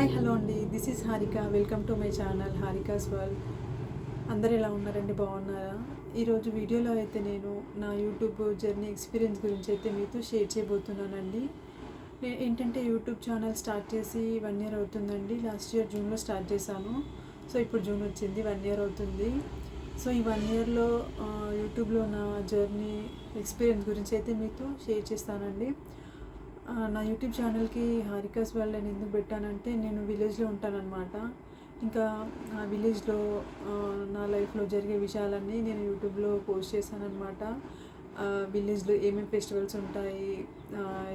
Hi hello అండి. This is Harika. Welcome to my channel Harika's world. అందరు ఎలా ఉన్నారండి? బాగున్నారా? ఈరోజు వీడియోలో అయితే నేను నా యూట్యూబ్ జర్నీ ఎక్స్పీరియన్స్ గురించి అయితే మీతో షేర్ చేయబోతున్నానండి. నేను ఏంటంటే యూట్యూబ్ ఛానల్ స్టార్ట్ చేసి వన్ ఇయర్ అవుతుందండి. లాస్ట్ ఇయర్ జూన్లో స్టార్ట్ చేశాను. సో ఇప్పుడు జూన్ వచ్చింది వన్ ఇయర్ అవుతుంది. సో ఈ వన్ ఇయర్లో యూట్యూబ్లో నా జర్నీ ఎక్స్పీరియన్స్ గురించి అయితే మీతో షేర్ చేస్తానండి. నా యూట్యూబ్ ఛానల్కి హారికాస్ వరల్డ్ అని ఎందుకు పెట్టానంటే నేను విలేజ్లో ఉంటానన్నమాట. ఇంకా ఆ విలేజ్లో నా లైఫ్లో జరిగే విషయాలన్నీ నేను యూట్యూబ్లో పోస్ట్ చేశానన్నమాట. విలేజ్లో ఏమేమి ఫెస్టివల్స్ ఉంటాయి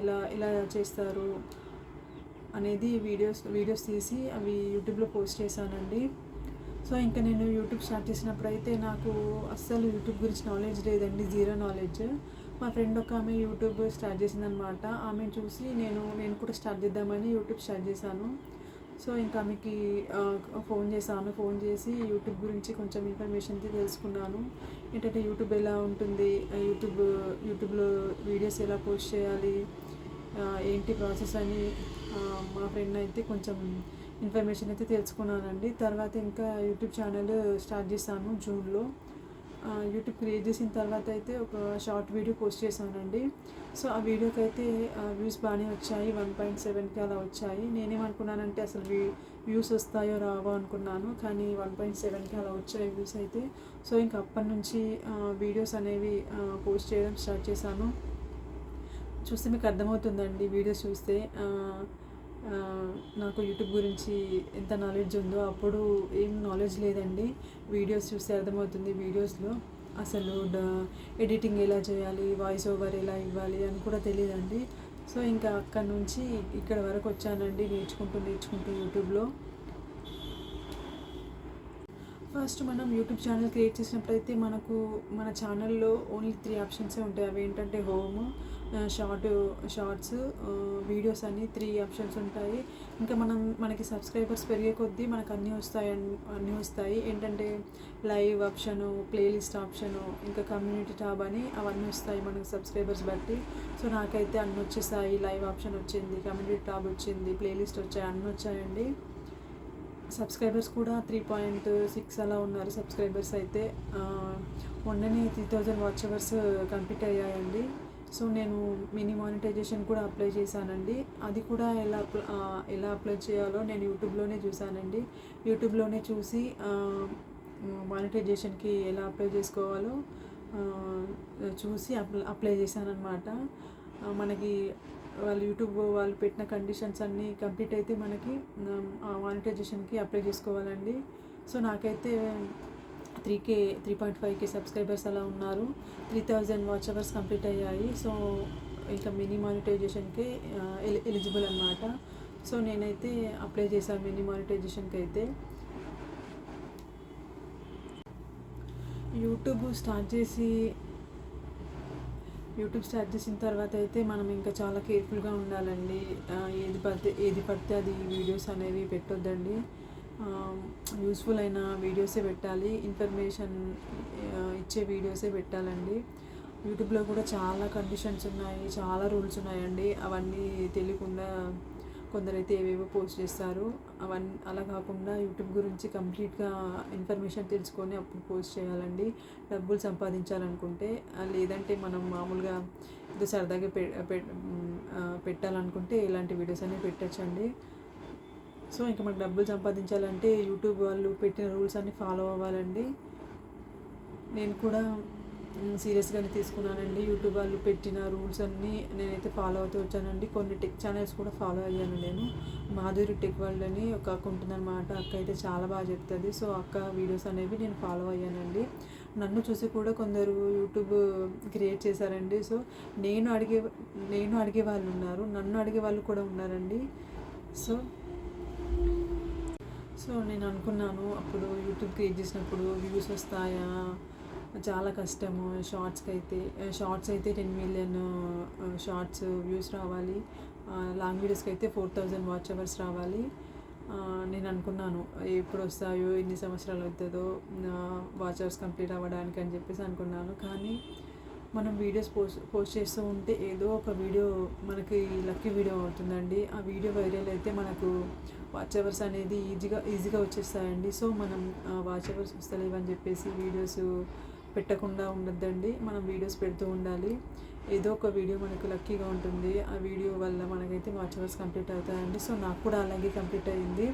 ఇలా ఇలా చేస్తారు అనేది వీడియోస్ వీడియోస్ తీసి అవి యూట్యూబ్లో పోస్ట్ చేశానండి. సో ఇంకా నేను యూట్యూబ్ స్టార్ట్ చేసినప్పుడు అయితే నాకు అస్సలు యూట్యూబ్ గురించి నాలెడ్జ్ లేదండి జీరో నాలెడ్జ్. మా ఫ్రెండ్ ఒక ఆమె యూట్యూబ్ స్టార్ట్ చేసిందనమాట ఆమె చూసి నేను నేను కూడా స్టార్ట్ చేద్దామని యూట్యూబ్ స్టార్ట్ చేశాను. సో ఇంకా ఆమెకి ఫోన్ చేశాను ఫోన్ చేసి యూట్యూబ్ గురించి కొంచెం ఇన్ఫర్మేషన్ తెలుసుకున్నాను. ఏంటంటే యూట్యూబ్ ఎలా ఉంటుంది యూట్యూబ్ యూట్యూబ్లో వీడియోస్ ఎలా పోస్ట్ చేయాలి ఏంటి ప్రాసెస్ అని మా ఫ్రెండ్ అయితే కొంచెం ఇన్ఫర్మేషన్ అయితే తెలుసుకున్నానండి. తర్వాత ఇంకా యూట్యూబ్ ఛానల్ స్టార్ట్ చేశాను జూన్లో. యూట్యూబ్ క్రియేట్ చేసిన తర్వాత అయితే ఒక షార్ట్ వీడియో పోస్ట్ చేశానండి. సో ఆ వీడియోకి అయితే వ్యూస్ బాగానే వచ్చాయి. వన్ పాయింట్ సెవెన్కి అలా వచ్చాయి. నేనేమనుకున్నానంటే అసలు వ్యూ వ్యూస్ వస్తాయో రావో అనుకున్నాను. కానీ వన్ పాయింట్ సెవెన్కి అలా వచ్చాయి వ్యూస్ అయితే. సో ఇంకా అప్పటి నుంచి వీడియోస్ అనేవి పోస్ట్ చేయడం స్టార్ట్ చేశాను. చూస్తే మీకు అర్థమవుతుందండి వీడియోస్ చూస్తే. నాకు యూట్యూబ్ గురించి ఎంత నాలెడ్జ్ ఉందో అప్పుడు ఏం నాలెడ్జ్ లేదండి. వీడియోస్ చూస్తే అర్థమవుతుంది వీడియోస్లో అసలు ఎడిటింగ్ ఎలా చేయాలి వాయిస్ ఓవర్ ఎలా ఇవ్వాలి అని కూడా తెలియదండి. సో ఇంకా అక్కడ నుంచి ఇక్కడ వరకు వచ్చానండి నేర్చుకుంటూ నేర్చుకుంటూ యూట్యూబ్లో ఫస్ట్ మనం యూట్యూబ్ ఛానల్ క్రియేట్ చేసినప్పుడైతే మనకు మన ఛానల్లో ఓన్లీ త్రీ ఆప్షన్సే ఉంటాయి. అవి ఏంటంటే హోము షార్ట్ షార్ట్స్ వీడియోస్ అని త్రీ ఆప్షన్స్ ఉంటాయి. ఇంకా మనం మనకి సబ్స్క్రైబర్స్ పెరిగే కొద్దీ మనకు అన్నీ వస్తాయి అన్నీ వస్తాయి. ఏంటంటే లైవ్ ఆప్షను ప్లేలిస్ట్ ఆప్షను ఇంకా కమ్యూనిటీ టాబ్ అని అవన్నీ వస్తాయి మనకి సబ్స్క్రైబర్స్ బట్టి. సో నాకైతే అన్నీ వచ్చేసాయి. లైవ్ ఆప్షన్ వచ్చింది కమ్యూనిటీ టాబ్ వచ్చింది ప్లేలిస్ట్ వచ్చాయి అన్నీ వచ్చాయండి. సబ్స్క్రైబర్స్ కూడా త్రీ పాయింట్ సిక్స్ అలా ఉన్నారు సబ్స్క్రైబర్స్ అయితే. ఆ, మొన్ననే three thousand watch hours complete అయ్యాయండి. సో నేను మినీ మానిటైజేషన్ కూడా అప్లై చేశానండి. అది కూడా ఎలా ఎలా అప్లై చేయాలో నేను యూట్యూబ్లోనే చూశానండి. యూట్యూబ్లోనే చూసి మానిటైజేషన్కి ఎలా అప్లై చేసుకోవాలో చూసి అప్లై అప్లై చేశానమాట మనకి వాళ్ళు యూట్యూబ్ వాళ్ళు పెట్టిన కండిషన్స్ అన్నీ కంప్లీట్ అయితే మనకి మానిటైజేషన్కి అప్లై చేసుకోవాలండి. సో నాకైతే three K three point five K subscribers అలా ఉన్నారు. Three thousand watch hours complete అయ్యాయి. సో ఇంకా మినీ మానిటైజేషన్కి ఎలిజిబుల్ అనమాట సో నేనైతే అప్లై చేశాను మినీ మానిటైజేషన్కి అయితే యూట్యూబ్ స్టార్ట్ చేసి యూట్యూబ్ స్టార్ట్ చేసిన తర్వాత అయితే మనం ఇంకా చాలా కేర్ఫుల్గా ఉండాలండి. ఏది పడితే ఏది పడితే అది వీడియోస్ అనేవి పెట్టొద్దండి. యూస్ఫుల్ అయిన వీడియోసే పెట్టాలి. ఇన్ఫర్మేషన్ ఇచ్చే వీడియోసే పెట్టాలండి. యూట్యూబ్లో కూడా చాలా కండిషన్స్ ఉన్నాయి చాలా రూల్స్ ఉన్నాయండి. అవన్నీ తెలియకుండా కొందరైతే ఏవేవో పోస్ట్ చేస్తారు. అవన్నీ అలా కాకుండా యూట్యూబ్ గురించి కంప్లీట్గా ఇన్ఫర్మేషన్ తెలుసుకొని అప్పుడు పోస్ట్ చేయాలండి. డబ్బులు సంపాదించాలనుకుంటే లేదంటే మనం మామూలుగా ఏదో సరదాగా పె పె- పెట్టాలనుకుంటే ఇలాంటి వీడియోస్ అనేవి పెట్టచ్చండి. సో ఇంకా మనకు డబ్బులు సంపాదించాలంటే యూట్యూబ్ వాళ్ళు పెట్టిన రూల్స్ అన్ని ఫాలో అవ్వాలండి. నేను కూడా సీరియస్గానే తీసుకున్నానండి. యూట్యూబ్ వాళ్ళు పెట్టిన రూల్స్ అన్నీ నేనైతే ఫాలో అవుతూ వచ్చానండి. కొన్ని టెక్ ఛానల్స్ కూడా ఫాలో అయ్యాను నేను. మాధురి టెక్ వరల్డ్ అని ఒక అక్క ఉంటుందన్నమాట. అక్క అయితే చాలా బాగా చెప్తుంది. సో అక్క వీడియోస్ అనేవి నేను ఫాలో అయ్యానండి. నన్ను చూసి కూడా కొందరు యూట్యూబ్ క్రియేట్ చేశారండి. సో నేను అడిగే నేను అడిగే వాళ్ళు ఉన్నారు. నన్ను అడిగే వాళ్ళు కూడా ఉన్నారండి. సో సో నేను అనుకున్నాను అప్పుడు యూట్యూబ్ క్రియేట్ చేసినప్పుడు వ్యూస్ వస్తాయా? చాలా కష్టము. షార్ట్స్కి అయితే షార్ట్స్ అయితే టెన్ మిలియన్ షార్ట్స్ వ్యూస్ రావాలి. లాంగ్ వీడియోస్కి అయితే ఫోర్ థౌజండ్ వాచ్ అవర్స్ రావాలి. నేను అనుకున్నాను ఎప్పుడు వస్తాయో ఎన్ని సంవత్సరాలు అవుతుందో వాచ్ అవర్స్ కంప్లీట్ అవ్వడానికి అని చెప్పేసి అనుకున్నాను. కానీ మనం వీడియోస్ పోస్ట్ పోస్ట్ చేస్తూ ఉంటే ఏదో ఒక వీడియో మనకి లక్కీ వీడియో అవుతుందండి. ఆ వీడియో వైరల్ అయితే మనకు వాచ్ అవర్స్ అనేది ఈజీగా ఈజీగా వచ్చేస్తాయండి. సో మనం వాచ్ అవర్స్ వస్తలేవని చెప్పేసి వీడియోస్ పెట్టకుండా ఉండద్దండి. మనం వీడియోస్ పెడుతూ ఉండాలి. ఏదో ఒక వీడియో మనకు లక్కీగా ఉంటుంది. ఆ వీడియో వల్ల మనకైతే వాచ్ అవర్స్ కంప్లీట్ అవుతాయండి. సో నాకు కూడా అలాగే కంప్లీట్ అయింది.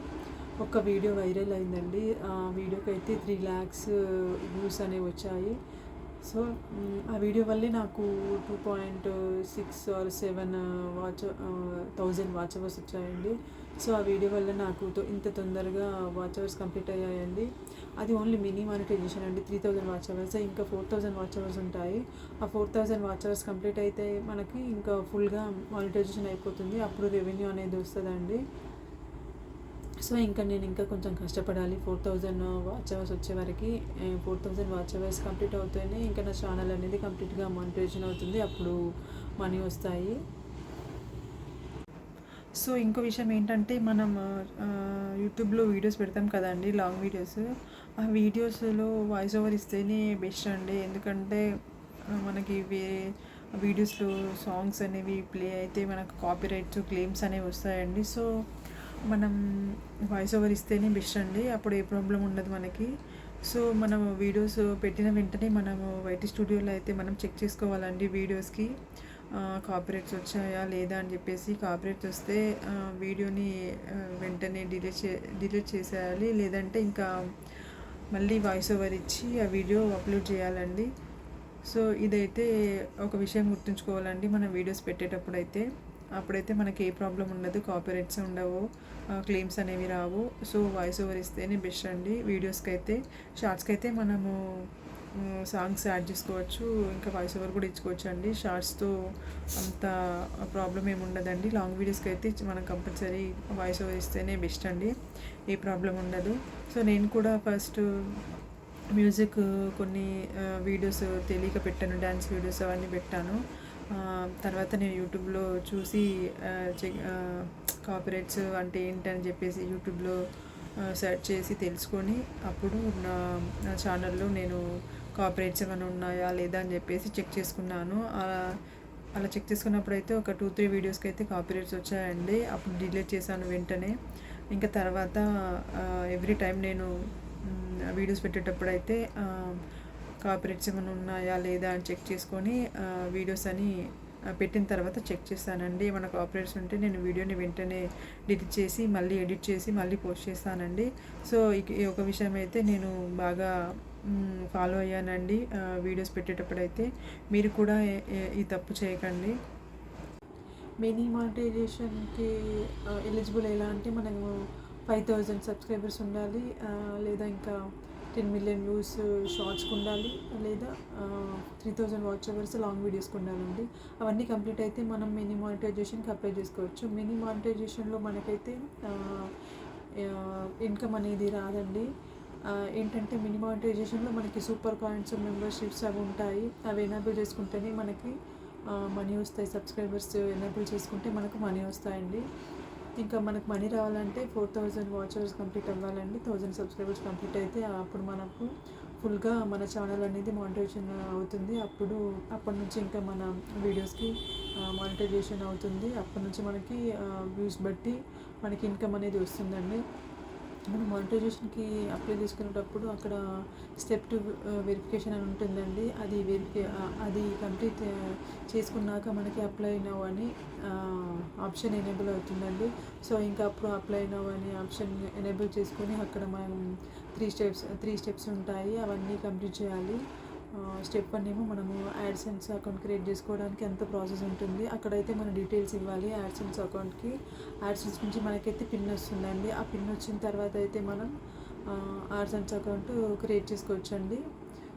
ఒక వీడియో వైరల్ అయిందండి. ఆ వీడియోకి అయితే త్రీ ల్యాక్స్ వ్యూస్ అనేవి వచ్చాయి. సో ఆ వీడియో వల్లే నాకు two point six or seven watch thousand watch hours వచ్చాయండి. సో ఆ వీడియో వల్ల నాకు ఇంత తొందరగా వాచ్ అవర్స్ కంప్లీట్ అయ్యాయండి. అది ఓన్లీ మినీ మానిటైజేషన్ అండి త్రీ థౌజండ్ వాచ్ అవర్స్. ఇంకా ఫోర్ థౌజండ్ వాచ్ అవర్స్ ఉంటాయి. ఆ four thousand watch hours complete అయితే మనకి ఇంకా ఫుల్గా మానిటైజేషన్ అయిపోతుంది. అప్పుడు రెవెన్యూ అనేది వస్తుందండి. సో ఇంకా నేను ఇంకా కొంచెం కష్టపడాలి. ఫోర్ థౌజండ్ వాచ్ అవర్స్ వచ్చే వరకు four thousand watch hours complete అవుతేనే ఇంకా నా ఛానల్ అనేది కంప్లీట్గా మానిటైజేషన్ అవుతుంది. అప్పుడు మనీ వస్తాయి. సో ఇంకో విషయం ఏంటంటే మనం యూట్యూబ్లో వీడియోస్ పెడతాం కదండి లాంగ్ వీడియోస్. ఆ వీడియోస్లో వాయిస్ ఓవర్ ఇస్తేనే బెస్ట్ అండి. ఎందుకంటే మనకి వే వీడియోస్లో సాంగ్స్ అనేవి ప్లే అయితే మనకు కాపీరైట్స్ క్లెయిమ్స్ అనేవి వస్తాయండి. సో మనం వాయిస్ ఓవర్ ఇస్తేనే బెస్ట్ అండి. అప్పుడు ఏ ప్రాబ్లం ఉండదు మనకి. సో మనం వీడియోస్ పెట్టిన వెంటనే మనము వైటీ స్టూడియోలో అయితే మనం చెక్ చేసుకోవాలండి వీడియోస్కి కాపరేట్స్ వచ్చాయా లేదా అని చెప్పేసి కాపరేట్స్ వస్తే వీడియోని వెంటనే డిలీట్ చే డిలీట్ చేసేయాలి. లేదంటే ఇంకా మళ్ళీ వాయిస్ ఓవర్ ఇచ్చి ఆ వీడియో అప్లోడ్ చేయాలండి. సో ఇదైతే ఒక విషయం గుర్తుంచుకోవాలండి మనం వీడియోస్ పెట్టేటప్పుడు అయితే. అప్పుడైతే మనకి ఏ ప్రాబ్లం ఉండదు కాపీరైట్స్ ఉండవు క్లెయిమ్స్ అనేవి రావు. సో వాయిస్ ఓవర్ ఇస్తేనే బెస్ట్ అండి. వీడియోస్కి అయితే షార్ట్స్కి అయితే మనము సాంగ్స్ యాడ్ చేసుకోవచ్చు ఇంకా వాయిస్ ఓవర్ కూడా ఇచ్చుకోవచ్చు అండి షార్ట్స్తో అంత ప్రాబ్లం ఏమి ఉండదండి. లాంగ్ వీడియోస్కి అయితే మనం కంపల్సరీ వాయిస్ ఓవర్ ఇస్తేనే బెస్ట్ అండి. ఏ ప్రాబ్లం ఉండదు. సో నేను కూడా ఫస్ట్ మ్యూజిక్ కొన్ని వీడియోస్ తెలియక పెట్టాను డ్యాన్స్ వీడియోస్ అవన్నీ పెట్టాను. తర్వాత నేను యూట్యూబ్లో చూసి చెక్ అంటే ఏంటని చెప్పేసి యూట్యూబ్లో సెర్చ్ చేసి తెలుసుకొని అప్పుడు నా నా ఛానల్లో నేను కాపరేట్స్ ఏమైనా ఉన్నాయా లేదా అని చెప్పేసి చెక్ చేసుకున్నాను. అలా చెక్ చేసుకున్నప్పుడు అయితే ఒక టూ త్రీ వీడియోస్కి అయితే కాపీరైట్స్ వచ్చాయండి. అప్పుడు డిలీట్ చేశాను వెంటనే. ఇంకా తర్వాత ఎవ్రీ టైం నేను వీడియోస్ పెట్టేటప్పుడు అయితే కాపరేట్స్ ఏమైనా ఉన్నాయా లేదా అని చెక్ చేసుకొని వీడియోస్ అని పెట్టిన తర్వాత చెక్ చేస్తానండి. ఏమైనా కాపరేట్స్ ఉంటే నేను వీడియోని వెంటనే డిలీట్ చేసి మళ్ళీ ఎడిట్ చేసి మళ్ళీ పోస్ట్ చేస్తానండి. సో ఈ ఒక విషయం అయితే నేను బాగా ఫాలో అయ్యానండి వీడియోస్ పెట్టేటప్పుడు అయితే మీరు కూడా ఈ తప్పు చేయకండి. మినీ మానిటైజేషన్కి ఎలిజిబుల్ ఎలా అంటే మనము ఫైవ్ థౌజండ్ సబ్స్క్రైబర్స్ ఉండాలి లేదా ఇంకా టెన్ మిలియన్ వ్యూస్ షార్ట్స్కి ఉండాలి లేదా three thousand watch hours long వీడియోస్కి ఉండాలండి అవన్నీ కంప్లీట్ అయితే మనం మినీ మానిటైజేషన్కి అప్లై చేసుకోవచ్చు. మినీ మానిటైజేషన్లో మనకైతే ఇన్కమ్ అనేది రాదండి. ఏంటంటే మినీ మానిటైజేషన్లో మనకి సూపర్ కాయిన్స్ మెంబర్షిప్స్ అవి ఉంటాయి. అవి ఎనేబుల్ చేసుకుంటేనే మనకి మనీ వస్తాయి. సబ్స్క్రైబర్స్ ఎనేబుల్ చేసుకుంటే మనకు మనీ వస్తాయండి. ఇంకా మనకు మనీ రావాలంటే ఫోర్ థౌజండ్ వాచర్స్ కంప్లీట్ అవ్వాలండి. థౌజండ్ సబ్స్క్రైబర్స్ కంప్లీట్ అయితే అప్పుడు మనకు ఫుల్గా మన ఛానల్ అనేది మానిటైజేషన్ అవుతుంది. అప్పుడు అప్పటి నుంచి ఇంకా మన వీడియోస్కి మానిటైజేషన్ అవుతుంది. అప్పటి నుంచి మనకి వ్యూస్ బట్టి మనకి ఇన్కమ్ అనేది వస్తుందండి. మనం మానిటైజేషన్కి అప్లై చేసుకునేటప్పుడు అక్కడ స్టెప్ టు వెరిఫికేషన్ అని ఉంటుందండి. అది వెరిఫి uh, అది కంప్లీట్ uh, చేసుకున్నాక మనకి అప్లై నవ్ అని uh, ఆప్షన్ ఎనేబుల్ అవుతుందండి. సో ఇంకా అప్పుడు అప్లై నవ్ అని ఆప్షన్ ఎనేబుల్ చేసుకొని అక్కడ మనం త్రీ స్టెప్స్ త్రీ స్టెప్స్ ఉంటాయి. అవన్నీ కంప్లీట్ చేయాలి. స్టెప్ వన్ ఏమో మనము యాడ్సెన్స్ అకౌంట్ క్రియేట్ చేసుకోవడానికి ఎంత ప్రాసెస్ ఉంటుంది. అక్కడైతే మన డీటెయిల్స్ ఇవ్వాలి. యాడ్సెన్స్ అకౌంట్కి యాడ్సెన్స్ నుంచి మనకైతే పిన్ వస్తుందండి. ఆ పిన్ వచ్చిన తర్వాత అయితే మనం యాడ్సెన్స్ అకౌంట్ క్రియేట్ చేసుకోవచ్చండి.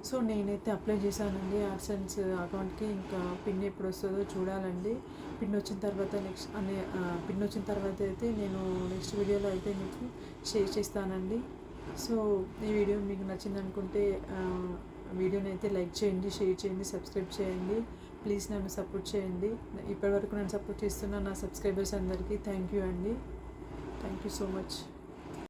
సో నేనైతే అప్లై చేశానండి యాడ్సెన్స్ అకౌంట్కి ఇంకా పిన్ ఎప్పుడు వస్తుందో చూడాలండి. పిన్ వచ్చిన తర్వాత నెక్స్ట్ అనే పిన్ వచ్చిన తర్వాత అయితే నేను నెక్స్ట్ వీడియోలో అయితే మీకు షేర్ చేస్తానండి. సో ఈ వీడియో మీకు నచ్చింది అనుకుంటే వీడియోని అయితే లైక్ చేయండి షేర్ చేయండి సబ్స్క్రైబ్ చేయండి. ప్లీజ్ నన్ను సపోర్ట్ చేయండి. ఇప్పటివరకు నన్ను సపోర్ట్ చేస్తున్న నా సబ్స్క్రైబర్స్ అందరికీ థ్యాంక్ యూ అండి. Thank you so much.